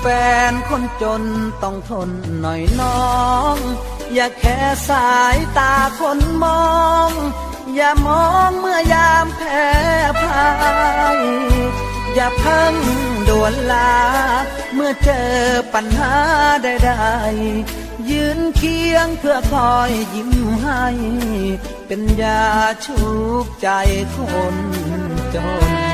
แฟนคนจนต้องทนหน่อยน้อง อย่าแค่สายตาคนมอง อย่ามองเมื่อยามแพ้พ่ายอย่าเพิ่งด่วนลา เมื่อเจอปัญหาใดๆยืนเคียงเพื่อคอยยิ้มให้ เป็นยาชุบใจคนจน